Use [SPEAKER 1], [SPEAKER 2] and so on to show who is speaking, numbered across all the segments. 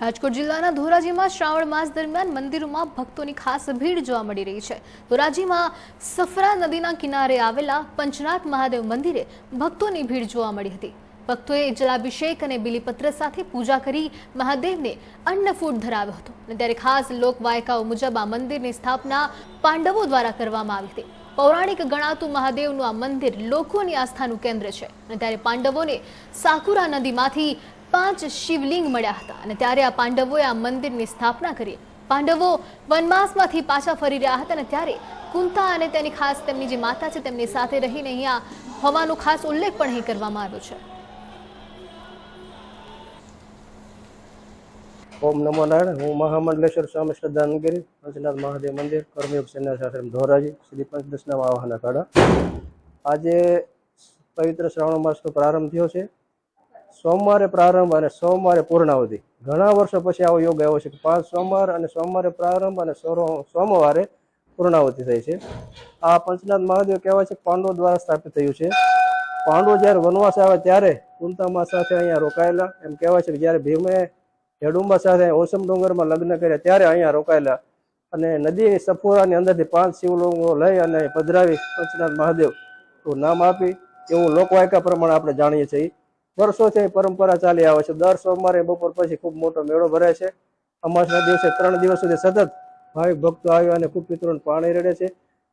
[SPEAKER 1] રાજકોટ જિલ્લાના ધોરાજીમાં શ્રાવણ માસ દરમિયાન મંદિરોમાં ભક્તોની ખાસ ભીડ જોવા મળી રહી છે. ધોરાજીમાં સફરા નદીના કિનારે આવેલા પંચનાથ મહાદેવ મંદિરે ભક્તોની ભીડ જોવા મળી હતી. ભક્તોએ જલાભિષેક અને બિલીપત્ર સાથે પૂજા કરી મહાદેવને અન્નફૂટ ધરાવ્યો હતો અને ત્યારે ખાસ લોકવાયકાઓ મુજબ આ મંદિરની સ્થાપના પાંડવો દ્વારા કરવામાં આવી હતી. પૌરાણિક ગણાતું મહાદેવનું આ મંદિર લોકોની આસ્થાનું કેન્દ્ર છે અને ત્યારે પાંડવોને સાકુરા નદીમાંથી પાંચ શિવલિંગ મળ્યા હતા અને ત્યારે આ પાંડવોએ આ મંદિરની સ્થાપના કરી. પાંડવો વનવાસમાંથી પાછા ફરી રહ્યા હતા અને ત્યારે કુંતા અને તેની ખાસ તેમની જે માતા છે તેમની સાથે રહીને અહીંયા હોવાનો ખાસ ઉલ્લેખ પણ અહીં કરવામાં આવ્યો છે.
[SPEAKER 2] ઓમ નમો નારાયણ, હું મહામંડલેશ્વર સ્વામી શ્રદ્ધાનગીરી પંચનાથ મહાદેવ મંદિર કર્મયોગ સેના સાથે ધોરાજી, શ્રી પંચદશના વાહના કાળા. આજે પવિત્ર શ્રાવણ માસનો પ્રારંભ થયો છે. સોમવારે પ્રારંભ અને સોમવારે પૂર્ણાવધિ. ઘણા વર્ષો પછી આવો યોગ આવ્યો છે કે પાંચ સોમવાર અને સોમવારે પ્રારંભ અને સોમવારે પૂર્ણાવતી થઈ છે. આ પંચનાથ મહાદેવ કહેવાય છે પાંડવો દ્વારા સ્થાપિત થયું છે. પાંડવો જ્યારે વનવાસ આવે ત્યારે કુંતામા સાથે અહીંયા રોકાયેલા. એમ કહેવાય છે કે જ્યારે ભીમે હેડુંબા સાથે ઓસમ ડુંગરમાં લગ્ન કર્યા ત્યારે અહીંયા રોકાયેલા. અને નદીની સફોરાની અંદરથી પાંચ શિવલિંગો લઈ અને પધરાવી પંચનાથ મહાદેવ નામ આપી. એવું લોકવાયકા પ્રમાણે આપણે જાણીએ છીએ. વર્ષોથી પરંપરા ચાલી આવે છે. દર સોમવારે બપોર પછી ખૂબ મોટો મેળો ભરાય છે. અમાસના દિવસે ત્રણ દિવસ સુધી સતત ભાવિક ભક્તો આવ્યો અને ખૂબ પિતૃને પાણી રેડે છે.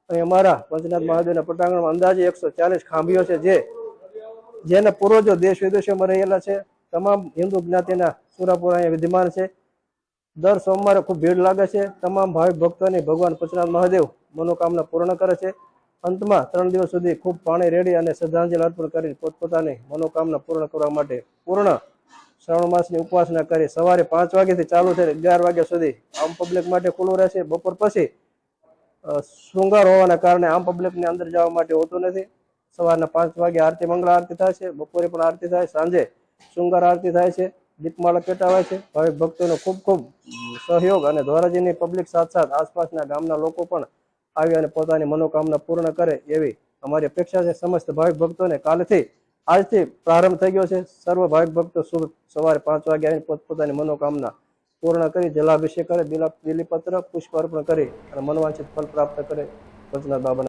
[SPEAKER 2] અહીં અમારા પંચનાથ મહાદેવના પટાંગણમાં અંદાજે એકસો ચાલીસ ખાંભીઓ છે જે, જેના પૂર્વજો દેશ વિદેશોમાં રહેલા છે. તમામ હિન્દુ જ્ઞાતિના સુરાપુરા અહીંયા વિદ્યમાન છે. દર સોમવારે ખૂબ ભીડ લાગે છે. તમામ ભાવિક ભક્તોની ભગવાન પંચનાથ મહાદેવ મનોકામના પૂર્ણ કરે છે. અંતમાં ત્રણ દિવસ સુધી ખૂબ પાણી રેડી અને શ્રદ્ધાંજલિ અર્પણ કરી પોતપોતાની મનોકામના પૂર્ણ કરવા માટે પૂર્ણ શ્રાવણ માસની ઉપાસના કરી સવારે પાંચ વાગ્યાથી ચાલુ થઈ અગિયાર વાગ્યા સુધી આમ પબ્લિક માટે ખુલ્લું રહેશે. બપોર પછી શૃંગાર હોવાના કારણે આમ પબ્લિકની અંદર જવા માટે હોતું નથી. સવારના પાંચ વાગે આરતી મંગળ આરતી થાય છે. બપોરે પણ આરતી થાય. સાંજે શૃંગાર આરતી થાય છે. દીપમાળા પેટાવાય છે. ભાવિક ભક્તોનો ખૂબ ખૂબ સહયોગ અને ધોરાજીની પબ્લિક સાથ સાથ આસપાસના ગામના લોકો પણ આવી અને પોતાની મનોકામના પૂર્ણ કરે એવી અમારી અપેક્ષા છે. સમસ્ત ભાવિક ભક્તોને કાલથી, આજથી પ્રારંભ થઈ ગયો છે. સર્વ ભાવિક ભક્તો શુભ સવારે પાંચ વાગે આવીને પોતપોતાની મનોકામના પૂર્ણ કરી, જલાભિષેક કરે, બિલા, બિલીપત્ર પુષ્પ અર્પણ કરી અને મનવાંછિત ફલ પ્રાપ્ત કરે. ભજનાથ બાબાના